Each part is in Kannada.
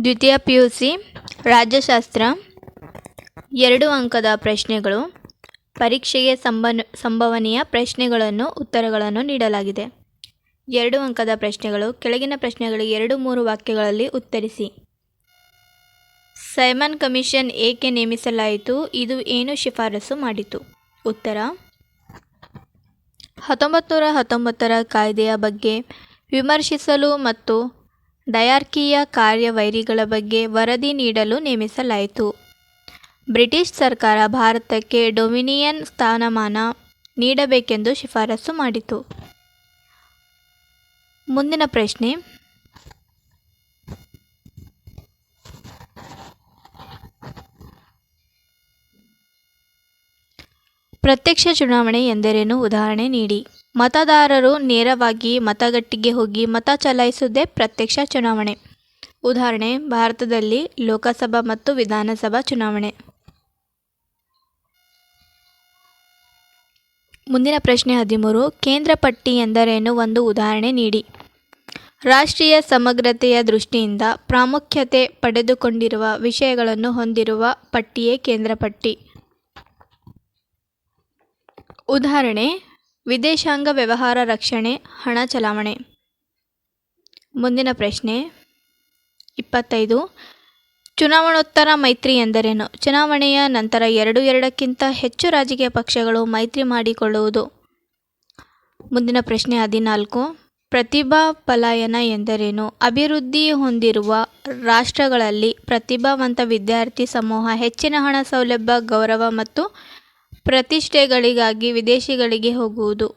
ದ್ವಿತೀಯ ಪಿ ಯು ಸಿ ರಾಜ್ಯಶಾಸ್ತ್ರ. ಎರಡು ಅಂಕದ ಪ್ರಶ್ನೆಗಳು. ಪರೀಕ್ಷೆಗೆ ಸಂಬ ಸಂಭವನೀಯ ಪ್ರಶ್ನೆಗಳನ್ನು, ಉತ್ತರಗಳನ್ನು ನೀಡಲಾಗಿದೆ. ಎರಡು ಅಂಕದ ಪ್ರಶ್ನೆಗಳು. ಕೆಳಗಿನ ಪ್ರಶ್ನೆಗಳಿಗೆ ಎರಡು ಮೂರು ವಾಕ್ಯಗಳಲ್ಲಿ ಉತ್ತರಿಸಿ. ಸೈಮನ್ ಕಮಿಷನ್ ಏಕೆ ನೇಮಿಸಲಾಯಿತು? ಇದು ಏನು ಶಿಫಾರಸು ಮಾಡಿತು? ಉತ್ತರ. ಹತ್ತೊಂಬತ್ತು ನೂರ ಹತ್ತೊಂಬತ್ತರ ಕಾಯ್ದೆಯ ಬಗ್ಗೆ ವಿಮರ್ಶಿಸಲು ಮತ್ತು ಡಯಾರ್ಕಿಯ ಕಾರ್ಯವೈರಿಗಳ ಬಗ್ಗೆ ವರದಿ ನೀಡಲು ನೇಮಿಸಲಾಯಿತು. ಬ್ರಿಟಿಷ್ ಸರ್ಕಾರ ಭಾರತಕ್ಕೆ ಡೊಮಿನಿಯನ್ ಸ್ಥಾನಮಾನ ನೀಡಬೇಕೆಂದು ಶಿಫಾರಸು ಮಾಡಿತು. ಮುಂದಿನ ಪ್ರಶ್ನೆ. ಪ್ರತ್ಯಕ್ಷ ಚುನಾವಣೆ ಎಂದರೇನು? ಉದಾಹರಣೆ ನೀಡಿ. ಮತದಾರರು ನೇರವಾಗಿ ಮತಗಟ್ಟೆಗೆ ಹೋಗಿ ಮತ ಚಲಾಯಿಸುವುದೇ ಪ್ರತ್ಯಕ್ಷ ಚುನಾವಣೆ. ಉದಾಹರಣೆ, ಭಾರತದಲ್ಲಿ ಲೋಕಸಭಾ ಮತ್ತು ವಿಧಾನಸಭಾ ಚುನಾವಣೆ. ಮುಂದಿನ ಪ್ರಶ್ನೆ ಹದಿಮೂರು, ಕೇಂದ್ರ ಪಟ್ಟಿ ಎಂದರೇನು ಒಂದು ಉದಾಹರಣೆ ನೀಡಿ. ರಾಷ್ಟ್ರೀಯ ಸಮಗ್ರತೆಯ ದೃಷ್ಟಿಯಿಂದ ಪ್ರಾಮುಖ್ಯತೆ ಪಡೆದುಕೊಂಡಿರುವ ವಿಷಯಗಳನ್ನು ಹೊಂದಿರುವ ಪಟ್ಟಿಯೇ ಕೇಂದ್ರ ಪಟ್ಟಿ. ಉದಾಹರಣೆ ವಿದೇಶಾಂಗ ವ್ಯವಹಾರ ರಕ್ಷಣೆ, ಹಣ ಚಲಾವಣೆ. ಮುಂದಿನ ಪ್ರಶ್ನೆ, ಇಪ್ಪತ್ತೈದು. ಚುನಾವಣೋತ್ತರ ಮೈತ್ರಿ ಎಂದರೇನು? ಚುನಾವಣೆಯ ನಂತರ ಎರಡು ಎರಡಕ್ಕಿಂತ ಹೆಚ್ಚು ರಾಜಕೀಯ ಪಕ್ಷಗಳು ಮೈತ್ರಿ ಮಾಡಿಕೊಳ್ಳುವುದು. ಮುಂದಿನ ಪ್ರಶ್ನೆ, ಹದಿನಾಲ್ಕು. ಪ್ರತಿಭಾ ಪಲಾಯನ ಎಂದರೇನು? ಅಭಿವೃದ್ಧಿ ಹೊಂದಿರುವ ರಾಷ್ಟ್ರಗಳಲ್ಲಿ ಪ್ರತಿಭಾವಂತ ವಿದ್ಯಾರ್ಥಿ ಸಮೂಹ ಹೆಚ್ಚಿನ ಹಣ ಸೌಲಭ್ಯ, ಗೌರವ ಮತ್ತು ಪ್ರತಿಷ್ಠೆಗಳಿಗಾಗಿ ವಿದೇಶಿಗಳಿಗೆ ಹೋಗುವುದು.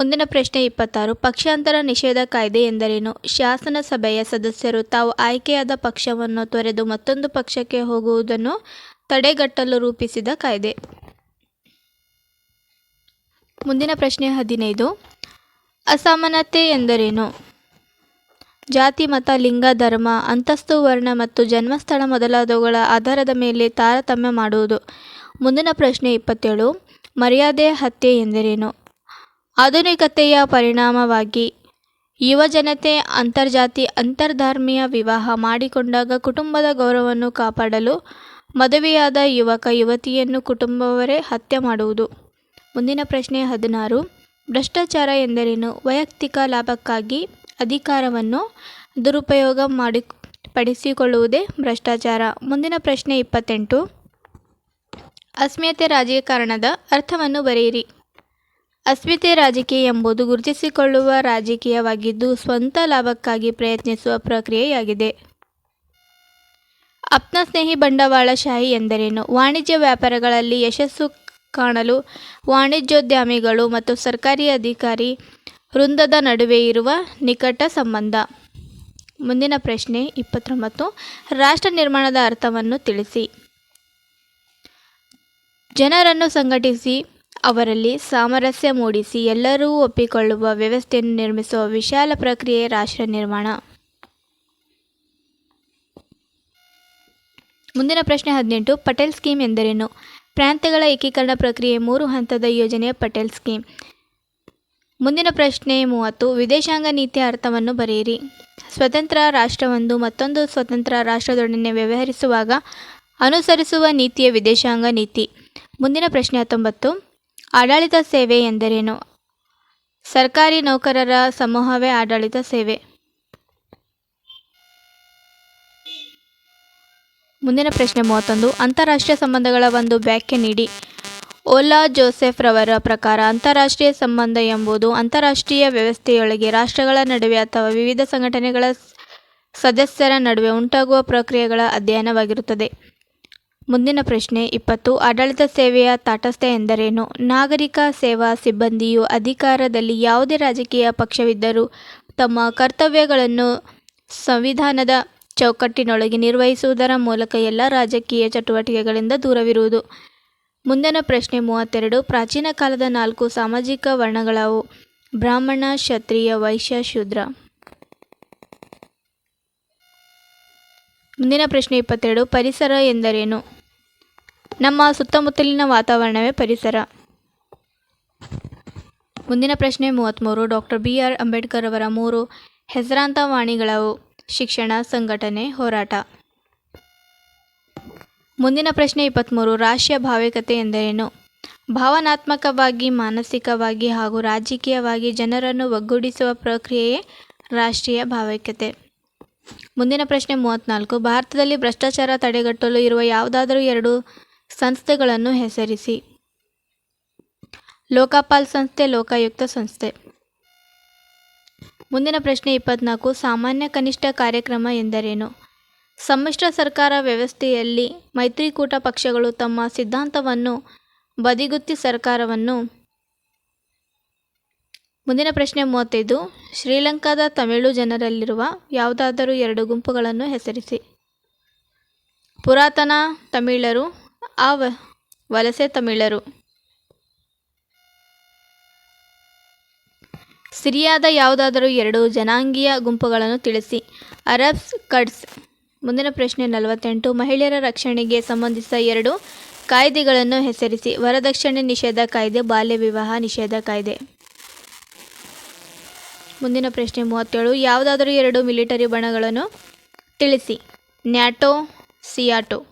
ಮುಂದಿನ ಪ್ರಶ್ನೆ ಇಪ್ಪತ್ತಾರು. ಪಕ್ಷಾಂತರ ನಿಷೇಧ ಕಾಯ್ದೆ ಎಂದರೇನು? ಶಾಸನಸಭೆಯ ಸದಸ್ಯರು ತಾವು ಆಯ್ಕೆಯಾದ ಪಕ್ಷವನ್ನು ತೊರೆದು ಮತ್ತೊಂದು ಪಕ್ಷಕ್ಕೆ ಹೋಗುವುದನ್ನು ತಡೆಗಟ್ಟಲು ರೂಪಿಸಿದ ಕಾಯ್ದೆ. ಮುಂದಿನ ಪ್ರಶ್ನೆ ಹದಿನೈದು. ಅಸಮಾನತೆ ಎಂದರೇನು? ಜಾತಿ ಮತ, ಲಿಂಗ, ಧರ್ಮ, ಅಂತಸ್ತು, ವರ್ಣ ಮತ್ತು ಜನ್ಮಸ್ಥಳ ಮೊದಲಾದವುಗಳ ಆಧಾರದ ಮೇಲೆ ತಾರತಮ್ಯ ಮಾಡುವುದು. ಮುಂದಿನ ಪ್ರಶ್ನೆ ಇಪ್ಪತ್ತೇಳು. ಮರ್ಯಾದೆ, ಹತ್ಯೆ ಎಂದರೇನು? ಆಧುನಿಕತೆಯ ಪರಿಣಾಮವಾಗಿ ಯುವಜನತೆ ಅಂತರ್ಜಾತಿ, ಅಂತರ್ಧರ್ಮೀಯ ವಿವಾಹ ಮಾಡಿಕೊಂಡಾಗ ಕುಟುಂಬದ ಗೌರವವನ್ನು ಕಾಪಾಡಲು ಮದುವೆಯಾದ ಯುವಕ, ಯುವತಿಯನ್ನು ಕುಟುಂಬವರೇ ಹತ್ಯೆ ಮಾಡುವುದು. ಮುಂದಿನ ಪ್ರಶ್ನೆ ಹದಿನಾರು. ಭ್ರಷ್ಟಾಚಾರ ಎಂದರೇನು? ವೈಯಕ್ತಿಕ ಲಾಭಕ್ಕಾಗಿ ಅಧಿಕಾರವನ್ನು ದುರುಪಯೋಗ ಮಾಡಿ ಪಡಿಸಿಕೊಳ್ಳುವುದೇ ಭ್ರಷ್ಟಾಚಾರ. ಮುಂದಿನ ಪ್ರಶ್ನೆ ಇಪ್ಪತ್ತೆಂಟು. ಅಸ್ಮಿತೆ ರಾಜಕಾರಣದ ಅರ್ಥವನ್ನು ಬರೆಯಿರಿ. ಅಸ್ಮಿತೆ ರಾಜಕೀಯ ಎಂಬುದು ಗುರುತಿಸಿಕೊಳ್ಳುವ ರಾಜಕೀಯವಾಗಿದ್ದು ಸ್ವಂತ ಲಾಭಕ್ಕಾಗಿ ಪ್ರಯತ್ನಿಸುವ ಪ್ರಕ್ರಿಯೆಯಾಗಿದೆ. ಆಪ್ತಸ್ನೇಹಿ ಬಂಡವಾಳಶಾಹಿ ಎಂದರೇನು? ವಾಣಿಜ್ಯ ವ್ಯಾಪಾರಗಳಲ್ಲಿ ಯಶಸ್ಸು ಕಾಣಲು ವಾಣಿಜ್ಯೋದ್ಯಮಿಗಳು ಮತ್ತು ಸರ್ಕಾರಿ ಅಧಿಕಾರಿ ವೃಂದದ ನಡುವೆ ಇರುವ ನಿಕಟ ಸಂಬಂಧ. ಮುಂದಿನ ಪ್ರಶ್ನೆ ಇಪ್ಪತ್ತೊಂಬತ್ತು. ರಾಷ್ಟ್ರ ನಿರ್ಮಾಣದ ಅರ್ಥವನ್ನು ತಿಳಿಸಿ. ಜನರನ್ನು ಸಂಘಟಿಸಿ, ಅವರಲ್ಲಿ ಸಾಮರಸ್ಯ ಮೂಡಿಸಿ, ಎಲ್ಲರೂ ಒಪ್ಪಿಕೊಳ್ಳುವ ವ್ಯವಸ್ಥೆಯನ್ನು ನಿರ್ಮಿಸುವ ವಿಶಾಲ ಪ್ರಕ್ರಿಯೆ ರಾಷ್ಟ್ರ ನಿರ್ಮಾಣ. ಮುಂದಿನ ಪ್ರಶ್ನೆ ಹದಿನೆಂಟು. ಪಟೇಲ್ ಸ್ಕೀಮ್ ಎಂದರೇನು? ಪ್ರಾಂತ್ಯಗಳ ಏಕೀಕರಣ ಪ್ರಕ್ರಿಯೆ ಮೂರು ಹಂತದ ಯೋಜನೆ ಪಟೇಲ್ ಸ್ಕೀಮ್. ಮುಂದಿನ ಪ್ರಶ್ನೆ ಮೂವತ್ತು. ವಿದೇಶಾಂಗ ನೀತಿಯ ಅರ್ಥವನ್ನು ಬರೆಯಿರಿ. ಸ್ವತಂತ್ರ ರಾಷ್ಟ್ರವೊಂದು ಮತ್ತೊಂದು ಸ್ವತಂತ್ರ ರಾಷ್ಟ್ರದೊಡನೆ ವ್ಯವಹರಿಸುವಾಗ ಅನುಸರಿಸುವ ನೀತಿಯ ವಿದೇಶಾಂಗ ನೀತಿ. ಮುಂದಿನ ಪ್ರಶ್ನೆ ಹತ್ತೊಂಬತ್ತು. ಆಡಳಿತ ಸೇವೆ ಎಂದರೇನು? ಸರ್ಕಾರಿ ನೌಕರರ ಸಮೂಹವೇ ಆಡಳಿತ ಸೇವೆ. ಮುಂದಿನ ಪ್ರಶ್ನೆ ಮೂವತ್ತೊಂದು. ಅಂತಾರಾಷ್ಟ್ರೀಯ ಸಂಬಂಧಗಳ ಒಂದು ವ್ಯಾಖ್ಯೆ ನೀಡಿ. ಓಲಾ ಜೋಸೆಫ್ ರವರ ಪ್ರಕಾರ ಅಂತಾರಾಷ್ಟ್ರೀಯ ಸಂಬಂಧ ಎಂಬುದು ಅಂತಾರಾಷ್ಟ್ರೀಯ ವ್ಯವಸ್ಥೆಯೊಳಗೆ ರಾಷ್ಟ್ರಗಳ ನಡುವೆ ಅಥವಾ ವಿವಿಧ ಸಂಘಟನೆಗಳ ಸದಸ್ಯರ ನಡುವೆ ಉಂಟಾಗುವ ಪ್ರಕ್ರಿಯೆಗಳ ಅಧ್ಯಯನವಾಗಿರುತ್ತದೆ. ಮುಂದಿನ ಪ್ರಶ್ನೆ, ಇಪ್ಪತ್ತು, ಆಡಳಿತ ಸೇವೆಯ ತಾಟಸ್ಥ್ಯ ಎಂದರೇನು? ನಾಗರಿಕ ಸೇವಾ ಸಿಬ್ಬಂದಿಯು ಅಧಿಕಾರದಲ್ಲಿ ಯಾವುದೇ ರಾಜಕೀಯ ಪಕ್ಷವಿದ್ದರೂ ತಮ್ಮ ಕರ್ತವ್ಯಗಳನ್ನು ಸಂವಿಧಾನದ ಚೌಕಟ್ಟಿನೊಳಗೆ ನಿರ್ವಹಿಸುವುದರ ಮೂಲಕ ಎಲ್ಲ ರಾಜಕೀಯ ಚಟುವಟಿಕೆಗಳಿಂದ ದೂರವಿರುವುದು. ಮುಂದಿನ ಪ್ರಶ್ನೆ ಮೂವತ್ತೆರಡು. ಪ್ರಾಚೀನ ಕಾಲದ ನಾಲ್ಕು ಸಾಮಾಜಿಕ ವರ್ಣಗಳವು ಬ್ರಾಹ್ಮಣ, ಕ್ಷತ್ರಿಯ, ವೈಶ್ಯ, ಶೂದ್ರ. ಮುಂದಿನ ಪ್ರಶ್ನೆ ಇಪ್ಪತ್ತೆರಡು. ಪರಿಸರ ಎಂದರೇನು? ನಮ್ಮ ಸುತ್ತಮುತ್ತಲಿನ ವಾತಾವರಣವೇ ಪರಿಸರ. ಮುಂದಿನ ಪ್ರಶ್ನೆ ಮೂವತ್ತ್ಮೂರು ಡಾಕ್ಟರ್ ಬಿ. ಆರ್. ಅಂಬೇಡ್ಕರ್ ಅವರ ಮೂರು ಹೆಸರಾಂತ ವಾಣಿಗಳವು ಶಿಕ್ಷಣ, ಸಂಘಟನೆ, ಹೋರಾಟ. ಮುಂದಿನ ಪ್ರಶ್ನೆ ಇಪ್ಪತ್ತ್ಮೂರು ರಾಷ್ಟ್ರೀಯ ಭಾವಿಕತೆ ಎಂದರೇನು? ಭಾವನಾತ್ಮಕವಾಗಿ, ಮಾನಸಿಕವಾಗಿ ಹಾಗೂ ರಾಜಕೀಯವಾಗಿ ಜನರನ್ನು ಒಗ್ಗೂಡಿಸುವ ಪ್ರಕ್ರಿಯೆಯೇ ರಾಷ್ಟ್ರೀಯ ಭಾವೈಕ್ಯತೆ ಮುಂದಿನ ಪ್ರಶ್ನೆ ಮೂವತ್ತ್ನಾಲ್ಕು ಭಾರತದಲ್ಲಿ ಭ್ರಷ್ಟಾಚಾರ ತಡೆಗಟ್ಟಲು ಇರುವ ಯಾವುದಾದರೂ ಎರಡು ಸಂಸ್ಥೆಗಳನ್ನು ಹೆಸರಿಸಿ. ಲೋಕಪಾಲ್ ಸಂಸ್ಥೆ, ಲೋಕಾಯುಕ್ತ ಸಂಸ್ಥೆ. ಮುಂದಿನ ಪ್ರಶ್ನೆ ಇಪ್ಪತ್ನಾಲ್ಕು, ಸಾಮಾನ್ಯ ಕನಿಷ್ಠ ಕಾರ್ಯಕ್ರಮ ಎಂದರೇನು? ಸಮ್ಮಿಶ್ರ ಸರ್ಕಾರ ವ್ಯವಸ್ಥೆಯಲ್ಲಿ ಮೈತ್ರಿಕೂಟ ಪಕ್ಷಗಳು ತಮ್ಮ ಸಿದ್ಧಾಂತವನ್ನು ಬದಿಗುತ್ತಿ ಸರ್ಕಾರವನ್ನು ಮುಂದಿನ ಪ್ರಶ್ನೆ ಮೂವತ್ತೈದು. ಶ್ರೀಲಂಕಾದ ತಮಿಳು ಜನರಲ್ಲಿರುವ ಯಾವುದಾದರೂ ಎರಡು ಗುಂಪುಗಳನ್ನು ಹೆಸರಿಸಿ. ಪುರಾತನ ತಮಿಳರು, ಆ ವಲಸೆ ತಮಿಳರು. ಸಿರಿಯಾದ ಯಾವುದಾದರೂ ಎರಡು ಜನಾಂಗೀಯ ಗುಂಪುಗಳನ್ನು ತಿಳಿಸಿ. ಅರಬ್ಸ್ ಕಡ್ಸ್ ಮುಂದಿನ ಪ್ರಶ್ನೆ ನಲವತ್ತೆಂಟು. ಮಹಿಳೆಯರ ರಕ್ಷಣೆಗೆ ಸಂಬಂಧಿಸಿದ ಎರಡು ಕಾಯ್ದೆಗಳನ್ನು ಹೆಸರಿಸಿ. ವರದಕ್ಷಿಣೆ ನಿಷೇಧ ಕಾಯ್ದೆ, ಬಾಲ್ಯ ವಿವಾಹ ನಿಷೇಧ ಕಾಯ್ದೆ. ಮುಂದಿನ ಪ್ರಶ್ನೆ ಮೂವತ್ತೇಳು. ಯಾವುದಾದರೂ ಎರಡು ಮಿಲಿಟರಿ ಬಣಗಳನ್ನು ತಿಳಿಸಿ. NATO, SEATO.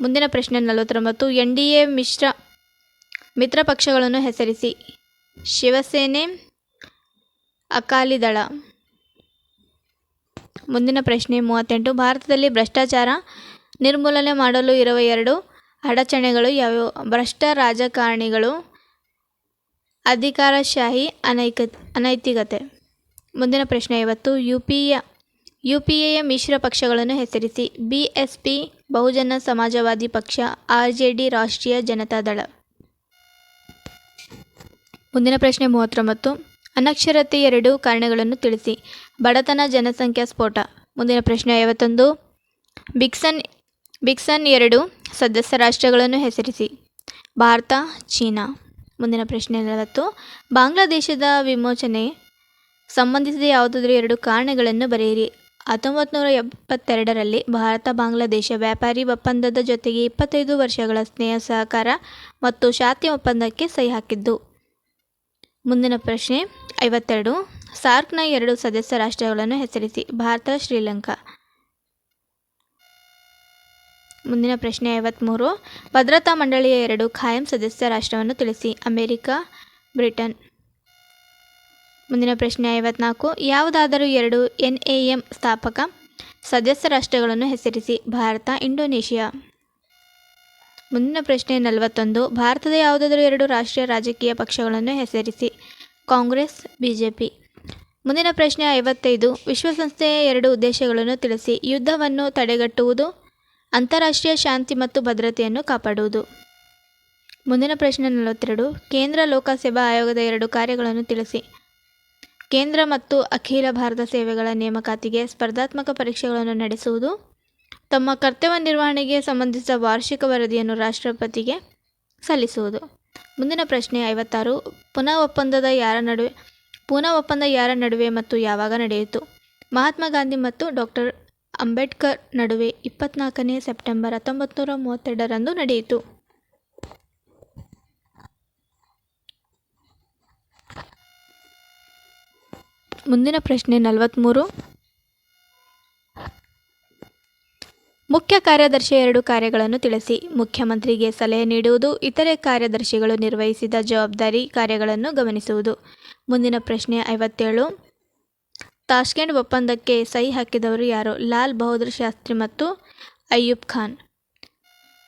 ಮುಂದಿನ ಪ್ರಶ್ನೆ ನಲವತ್ತೊಂಬತ್ತು. ಎನ್ ಡಿ ಎ ಮಿಶ್ರ ಮಿತ್ರ ಪಕ್ಷಗಳನ್ನು ಹೆಸರಿಸಿ. ಶಿವಸೇನೆ ಅಕಾಲಿದಳ ಮುಂದಿನ ಪ್ರಶ್ನೆ ಮೂವತ್ತೆಂಟು. ಭಾರತದಲ್ಲಿ ಭ್ರಷ್ಟಾಚಾರ ನಿರ್ಮೂಲನೆ ಮಾಡಲು ಇರುವ ಎರಡು ಅಡಚಣೆಗಳು ಯಾವ್ಯಾವು ಭ್ರಷ್ಟ ರಾಜಕಾರಣಿಗಳು, ಅಧಿಕಾರಶಾಹಿ ಅನೈಕ, ಅನೈತಿಕತೆ. ಮುಂದಿನ ಪ್ರಶ್ನೆ ಇವತ್ತು ಯು ಪಿಯ ಯು ಪಿ ಎಯ ಮಿಶ್ರ ಪಕ್ಷಗಳನ್ನು ಹೆಸರಿಸಿ. B S P, Bahujan Samajwadi ಪಕ್ಷ, ಆರ್ ಜೆ ಡಿ ರಾಷ್ಟ್ರೀಯ ಜನತಾದಳ ಮುಂದಿನ ಪ್ರಶ್ನೆ ಮೂವತ್ತೊಂಬತ್ತು. ಅನಕ್ಷರತೆ ಎರಡು ಕಾರಣಗಳನ್ನು ತಿಳಿಸಿ. ಬಡತನ ಜನಸಂಖ್ಯಾ ಸ್ಫೋಟ. ಮುಂದಿನ ಪ್ರಶ್ನೆ ಐವತ್ತೊಂದು. ಬಿಕ್ಸನ್ ಬಿಕ್ಸನ್ ಎರಡು ಸದಸ್ಯ ರಾಷ್ಟ್ರಗಳನ್ನು ಹೆಸರಿಸಿ. ಭಾರತ, ಚೀನಾ. ಮುಂದಿನ ಪ್ರಶ್ನೆ ನಲವತ್ತು. ಬಾಂಗ್ಲಾದೇಶದ ವಿಮೋಚನೆ ಸಂಬಂಧಿಸಿದ ಯಾವುದಾದರೂ ಎರಡು ಕಾರಣಗಳನ್ನು ಬರೆಯಿರಿ. ಹತ್ತೊಂಬತ್ತು ನೂರ ಎಪ್ಪತ್ತೆರಡರಲ್ಲಿ ಭಾರತ, ಬಾಂಗ್ಲಾದೇಶ ವ್ಯಾಪಾರಿ ಒಪ್ಪಂದದ ಜೊತೆಗೆ ಇಪ್ಪತ್ತೈದು ವರ್ಷಗಳ ಸ್ನೇಹ ಸಹಕಾರ ಮತ್ತು ಶಾಂತಿ ಒಪ್ಪಂದಕ್ಕೆ ಸಹಿ ಹಾಕಿದ್ದು. ಮುಂದಿನ ಪ್ರಶ್ನೆ ಐವತ್ತೆರಡು. ಸಾರ್ಕ್ನ ಎರಡು ಸದಸ್ಯ ರಾಷ್ಟ್ರಗಳನ್ನು ಹೆಸರಿಸಿ, ಭಾರತ, ಶ್ರೀಲಂಕಾ. ಮುಂದಿನ ಪ್ರಶ್ನೆ ಐವತ್ತ್ಮೂರು ಭದ್ರತಾ ಮಂಡಳಿಯ ಎರಡು ಖಾಯಂ ಸದಸ್ಯ ರಾಷ್ಟ್ರವನ್ನು ತಿಳಿಸಿ, ಅಮೆರಿಕ, ಬ್ರಿಟನ್. ಮುಂದಿನ ಪ್ರಶ್ನೆ ಐವತ್ನಾಲ್ಕು. ಯಾವುದಾದರೂ ಎರಡು ಎನ್ ಎ ಎಂ ಸ್ಥಾಪಕ ಸದಸ್ಯ ರಾಷ್ಟ್ರಗಳನ್ನು ಹೆಸರಿಸಿ, ಭಾರತ, ಇಂಡೋನೇಷಿಯಾ. ಮುಂದಿನ ಪ್ರಶ್ನೆ ನಲವತ್ತೊಂದು. ಭಾರತದ ಯಾವುದಾದರೂ ಎರಡು ರಾಷ್ಟ್ರೀಯ ರಾಜಕೀಯ ಪಕ್ಷಗಳನ್ನು ಹೆಸರಿಸಿ, ಕಾಂಗ್ರೆಸ್, ಬಿಜೆಪಿ. ಮುಂದಿನ ಪ್ರಶ್ನೆ ಐವತ್ತೈದು. ವಿಶ್ವಸಂಸ್ಥೆಯ ಎರಡು ಉದ್ದೇಶಗಳನ್ನು ತಿಳಿಸಿ. ಯುದ್ಧವನ್ನು ತಡೆಗಟ್ಟುವುದು, ಅಂತಾರಾಷ್ಟ್ರೀಯ ಶಾಂತಿ ಮತ್ತು ಭದ್ರತೆಯನ್ನು ಕಾಪಾಡುವುದು. ಮುಂದಿನ ಪ್ರಶ್ನೆ ನಲವತ್ತೆರಡು. ಕೇಂದ್ರ ಲೋಕಸೇವಾ ಆಯೋಗದ ಎರಡು ಕಾರ್ಯಗಳನ್ನು ತಿಳಿಸಿ. ಕೇಂದ್ರ ಮತ್ತು ಅಖಿಲ ಭಾರತ ಸೇವೆಗಳ ನೇಮಕಾತಿಗೆ ಸ್ಪರ್ಧಾತ್ಮಕ ಪರೀಕ್ಷೆಗಳನ್ನು ನಡೆಸುವುದು, ತಮ್ಮ ಕರ್ತವ್ಯ ನಿರ್ವಹಣೆಗೆ ಸಂಬಂಧಿಸಿದ ವಾರ್ಷಿಕ ವರದಿಯನ್ನು ರಾಷ್ಟ್ರಪತಿಗೆ ಸಲ್ಲಿಸುವುದು. ಮುಂದಿನ ಪ್ರಶ್ನೆ ಐವತ್ತಾರು. ಪುನಃ ಒಪ್ಪಂದದ ಯಾರ ನಡುವೆ ಪುನಃ ಒಪ್ಪಂದ ಯಾರ ನಡುವೆ ಮತ್ತು ಯಾವಾಗ ನಡೆಯಿತು? ಮಹಾತ್ಮ ಗಾಂಧಿ ಮತ್ತು ಡಾಕ್ಟರ್ ಅಂಬೇಡ್ಕರ್ ನಡುವೆ ಇಪ್ಪತ್ನಾಲ್ಕನೇ ಸೆಪ್ಟೆಂಬರ್ ಹತ್ತೊಂಬತ್ತು ನೂರ ಮೂವತ್ತೆರಡರಂದು ನಡೆಯಿತು. ಮುಂದಿನ ಪ್ರಶ್ನೆ ನಲವತ್ತ್ಮೂರು ಮುಖ್ಯ ಕಾರ್ಯದರ್ಶಿ ಎರಡು ಕಾರ್ಯಗಳನ್ನು ತಿಳಿಸಿ. ಮುಖ್ಯಮಂತ್ರಿಗೆ ಸಲಹೆ ನೀಡುವುದು, ಇತರೆ ಕಾರ್ಯದರ್ಶಿಗಳು ನಿರ್ವಹಿಸಿದ ಜವಾಬ್ದಾರಿ ಕಾರ್ಯಗಳನ್ನು ಗಮನಿಸುವುದು. ಮುಂದಿನ ಪ್ರಶ್ನೆ ಐವತ್ತೇಳು. ತಾಷ್ಕೆಂಟ್ ಒಪ್ಪಂದಕ್ಕೆ ಸಹಿ ಹಾಕಿದವರು ಯಾರು? ಲಾಲ್ ಬಹದ್ದೂರ್ ಶಾಸ್ತ್ರಿ ಮತ್ತು ಅಯ್ಯೂಬ್ ಖಾನ್.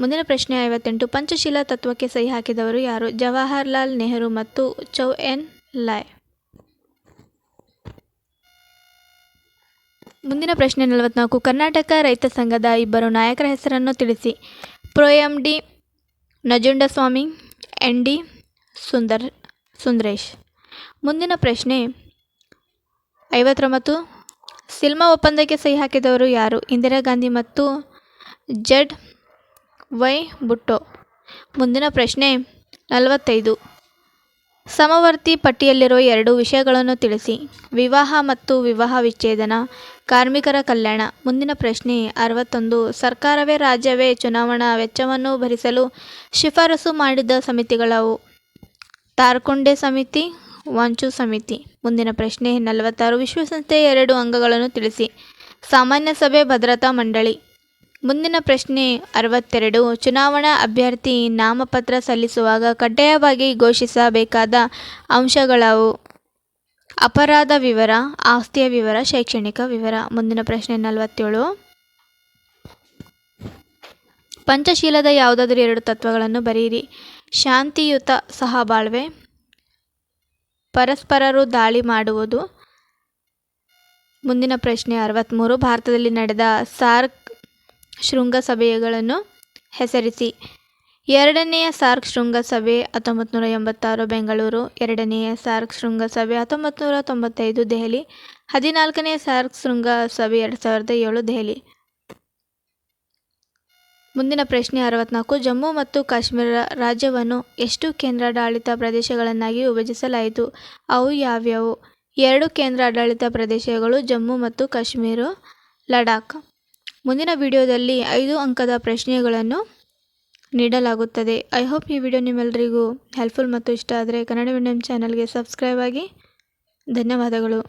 ಮುಂದಿನ ಪ್ರಶ್ನೆ ಐವತ್ತೆಂಟು. ಪಂಚಶೀಲ ತತ್ವಕ್ಕೆ ಸಹಿ ಹಾಕಿದವರು ಯಾರು? ಜವಾಹರ್ಲಾಲ್ ನೆಹರು ಮತ್ತು ಚೌ ಎನ್ ಲಾಯ್. ಮುಂದಿನ ಪ್ರಶ್ನೆ ನಲವತ್ನಾಲ್ಕು. ಕರ್ನಾಟಕ ರೈತ ಸಂಘದ ಇಬ್ಬರು ನಾಯಕರ ಹೆಸರನ್ನು ತಿಳಿಸಿ. Pro M D Nanjundaswamy N D Sundar, Sundaresh. ಮುಂದಿನ ಪ್ರಶ್ನೆ. ಐವತ್ತೊಂಬತ್ತು. ಸಿಲ್ಮಾ ಒಪ್ಪಂದಕ್ಕೆ ಸಹಿ ಹಾಕಿದವರು ಯಾರು? ಇಂದಿರಾ ಗಾಂಧಿ ಮತ್ತು ಜಡ್ ವೈ ಬುಟ್ಟೋ ಮುಂದಿನ ಪ್ರಶ್ನೆ, ನಲವತ್ತೈದು. ಸಮವರ್ತಿ ಪಟ್ಟಿಯಲ್ಲಿರುವ ಎರಡು ವಿಷಯಗಳನ್ನು ತಿಳಿಸಿ. ವಿವಾಹ ಮತ್ತು ವಿವಾಹ ವಿಚ್ಛೇದನ, ಕಾರ್ಮಿಕರ ಕಲ್ಯಾಣ. ಮುಂದಿನ ಪ್ರಶ್ನೆ, ಅರವತ್ತೊಂದು. ಸರ್ಕಾರವೇ ರಾಜ್ಯವೇ ಚುನಾವಣಾ ವೆಚ್ಚವನ್ನು ಭರಿಸಲು ಶಿಫಾರಸು ಮಾಡಿದ ಸಮಿತಿಗಳವು. ತಾರ್ಕೊಂಡೆ ಸಮಿತಿ ವಾಂಚು ಸಮಿತಿ. ಮುಂದಿನ ಪ್ರಶ್ನೆ, ನಲವತ್ತಾರು ವಿಶ್ವಸಂಸ್ಥೆಯ ಎರಡು ಅಂಗಗಳನ್ನು ತಿಳಿಸಿ. ಸಾಮಾನ್ಯ ಸಭೆ ಭದ್ರತಾ ಮಂಡಳಿ. ಮುಂದಿನ ಪ್ರಶ್ನೆ, ಅರವತ್ತೆರಡು. ಚುನಾವಣಾ ಅಭ್ಯರ್ಥಿ ನಾಮಪತ್ರ ಸಲ್ಲಿಸುವಾಗ ಕಡ್ಡಾಯವಾಗಿ ಘೋಷಿಸಬೇಕಾದ ಅಂಶಗಳವು? ಅಪರಾಧ ವಿವರ, ಆಸ್ತಿಯ ವಿವರ, ಶೈಕ್ಷಣಿಕ ವಿವರ. ಮುಂದಿನ ಪ್ರಶ್ನೆ, ನಲವತ್ತೇಳು. ಪಂಚಶೀಲದ ಯಾವುದಾದರೂ ಎರಡು ತತ್ವಗಳನ್ನು ಬರೆಯಿರಿ. ಶಾಂತಿಯುತ ಸಹಬಾಳ್ವೆ. ಪರಸ್ಪರರು ದಾಳಿ ಮಾಡುವುದು. ಮುಂದಿನ ಪ್ರಶ್ನೆ ಅರವತ್ತ್ಮೂರು ಭಾರತದಲ್ಲಿ ನಡೆದ ಸಾರ್ಕ್ ಶೃಂಗಸಭೆಗಳನ್ನು ಹೆಸರಿಸಿ. ಎರಡನೆಯ ಸಾರ್ಕ್ ಶೃಂಗಸಭೆ ಹತ್ತೊಂಬತ್ತು ನೂರ ಎಂಬತ್ತಾರು ಬೆಂಗಳೂರು. ಎರಡನೆಯ ಸಾರ್ಕ್ ಶೃಂಗಸಭೆ ಹತ್ತೊಂಬತ್ತು ನೂರ ತೊಂಬತ್ತೈದು ದೆಹಲಿ. ಹದಿನಾಲ್ಕನೆಯ ಸಾರ್ಕ್ ಶೃಂಗಸಭೆ ಎರಡು ಸಾವಿರದ ಏಳು, ದೆಹಲಿ. ಮುಂದಿನ ಪ್ರಶ್ನೆ ಅರವತ್ನಾಲ್ಕು. ಜಮ್ಮು ಮತ್ತು ಕಾಶ್ಮೀರ ರಾಜ್ಯವನ್ನು ಎಷ್ಟು ಕೇಂದ್ರಾಡಳಿತ ಪ್ರದೇಶಗಳನ್ನಾಗಿ ವಿಭಜಿಸಲಾಯಿತು? ಅವು ಯಾವ್ಯಾವು? ಎರಡು ಕೇಂದ್ರಾಡಳಿತ ಪ್ರದೇಶಗಳು, ಜಮ್ಮು ಮತ್ತು ಕಾಶ್ಮೀರ, ಲಡಾಖ್. ಮುಂದಿನ ವಿಡಿಯೋದಲ್ಲಿ ಐದು ಅಂಕದ ಪ್ರಶ್ನೆಗಳನ್ನು ನೀಡಲಾಗುತ್ತದೆ. ಐ ಹೋಪ್ ಈ ವಿಡಿಯೋ ನಿಮ್ಮೆಲ್ಲರಿಗೂ ಹೆಲ್ಪ್ಫುಲ್ ಮತ್ತು ಇಷ್ಟ ಆದರೆ ಕನ್ನಡ ಮೀಡಿಯಂ ಚಾನಲ್ಗೆ ಸಬ್ಸ್ಕ್ರೈಬ್ ಆಗಿ ಧನ್ಯವಾದಗಳು.